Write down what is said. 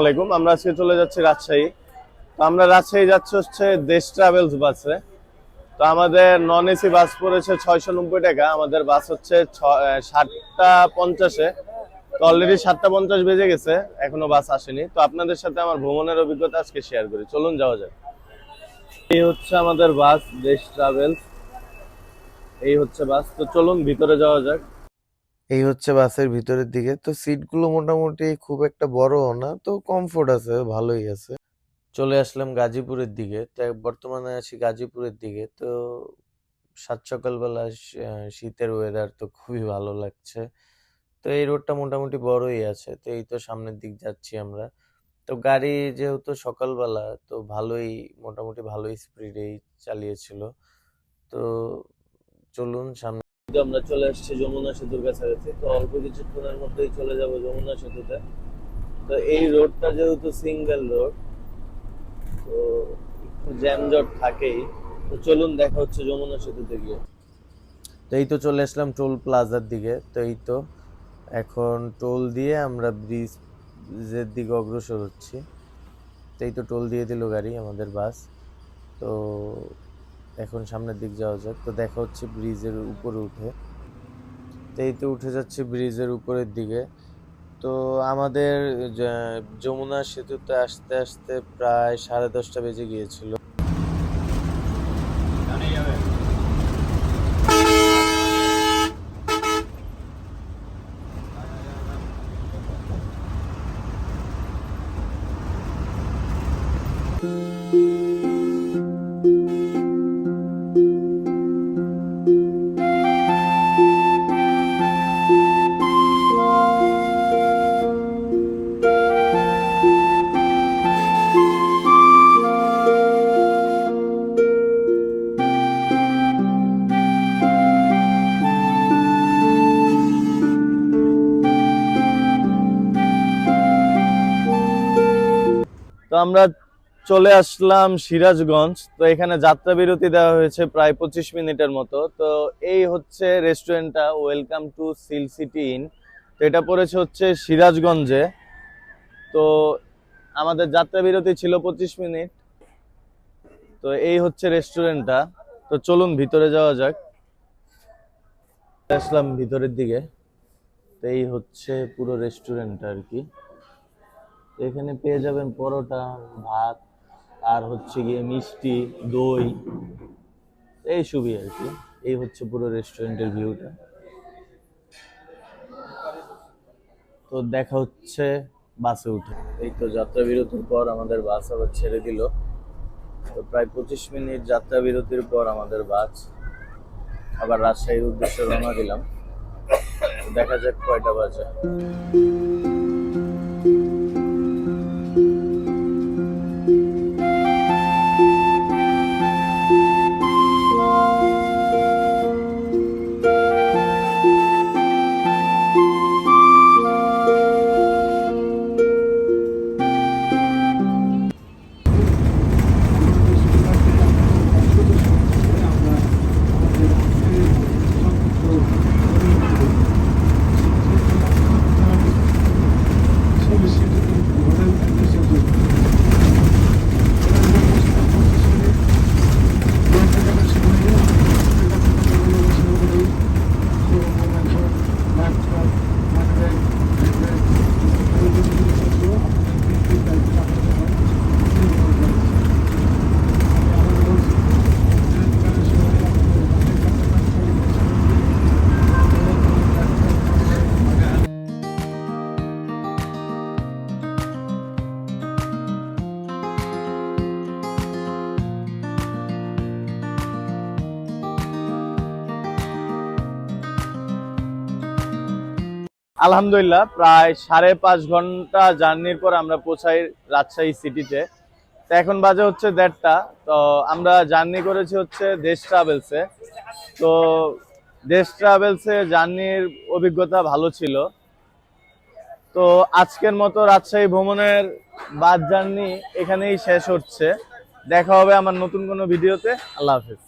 আলাইকুম, আমরা আজকে চলে যাচ্ছি রাজশাহী। তো আমরা রাজশাহী যাচ্ছি হচ্ছে দেশ ট্রাভেলস বাসে তো আমাদের নন এসি বাস পড়েছে ছয়শো নব্বই টাকা, আমাদের বাস হচ্ছে সাতটা পঞ্চাশে। তো অলরেডি সাতটা পঞ্চাশ বেজে গেছে, এখনও বাস আসেনি। তো আপনাদের সাথে আমার ভ্রমণের অভিজ্ঞতা আজকে শেয়ার করি। চলুন, যাওয়া যাক। এই হচ্ছে আমাদের বাস দেশ ট্রাভেলস এই হচ্ছে বাস তো চলুন, ভিতরে যাওয়া যাক। এই হচ্ছে বাসের ভিতরের দিকে। তো সিটগুলো মোটামুটি খুব একটা বড়ও না, তো কমফোর্ট আছে, ভালোই আছে। চলে আসলাম গাজীপুরের দিকে। তো বর্তমানে আছি গাজীপুরের দিকে। তো সাত সকালবেলা শীতের ওয়েদার তো খুবই ভালো লাগছে। তো এই রোডটা মোটামুটি বড়ই আছে, তো এই তো সামনের দিক যাচ্ছি আমরা। তো গাড়ি যেহেতু সকালবেলা, তো ভালোই, মোটামুটি ভালোই স্পিডেই চালিয়েছিল। তো চলুন সামনে আমরা চলে আসছি যমুনা সেতুর কাছাকাছি, তো অল্প কিছুক্ষণের মধ্যেই চলে যাব যমুনা সেতুতে। তো এই রোডটা যেহেতু সিঙ্গেল রোড তো একটু জ্যামজট থাকেই। তো চলুন দেখা হচ্ছে যমুনা সেতুতে গিয়ে। তো এই তো চলে আসলাম টোল প্লাজার দিকে। তো এই তো এখন টোল দিয়ে আমরা ব্রিজের দিকে অগ্রসর হচ্ছি। তো এই তো টোল দিয়ে দিল গাড়ি, আমাদের বাস। তো এখন সামনের দিক যাওয়া যাক। তো দেখা হচ্ছে ব্রিজের উপরে উঠে। তো এই তো উঠে যাচ্ছে ব্রিজের উপরের দিকে। তো আমাদের যমুনা সেতুতে আসতে আসতে প্রায় সাড়ে দশটা বেজে গিয়েছিল। তো আমরা চলে আসলাম সিরাজগঞ্জ। তো এখানে যাত্রা বিরতি দেওয়া হয়েছে প্রায় পঁচিশ মিনিটের মতো। তো এই হচ্ছে রেস্টুরেন্টটা। Welcome to seal city in তো এটা পড়েছে হচ্ছে সিরাজগঞ্জে। তো আমাদের যাত্রা বিরতি ছিল পঁচিশ মিনিট। তো এই হচ্ছে রেস্টুরেন্টটা। তো চলুন ভিতরে যাওয়া যাক। আসলাম ভিতরের দিকে। তো এই হচ্ছে পুরো রেস্টুরেন্টটা আর কি। এখানে পেয়ে যাবেন পরোটা, ভাত, আর হচ্ছে গিয়ে মিষ্টি, দই, এই সবই আর কি। এই হচ্ছে পুরো রেস্টুরেন্টের ভিউটা তো দেখা হচ্ছে বাসে উঠে। এই তো যাত্রা বিরতির পর আমাদের বাস আবার ছেড়ে দিল। তো প্রায় পঁচিশ মিনিট যাত্রা বিরতির পর আমাদের বাস। আবার রাজশাহীর উদ্দেশ্যে রওনা দিলাম। দেখা যাক কয়টা বাজে। আলহামদুলিল্লাহ, প্রায় সাড়ে পাঁচ ঘণ্টা জার্নির পর আমরা পৌঁছাই রাজশাহী সিটিতে। তো এখন বাজে হচ্ছে দেড়টা। তো আমরা জার্নি করেছি হচ্ছে দেশ ট্রাভেলসে তো দেশ ট্রাভেলসে জার্নির অভিজ্ঞতা ভালো ছিল। তো আজকের মতো রাজশাহী ভ্রমণের বাদ জার্নি এখানেই শেষ হচ্ছে। দেখা হবে আমার নতুন কোনো ভিডিওতে। আল্লাহ হাফেজ।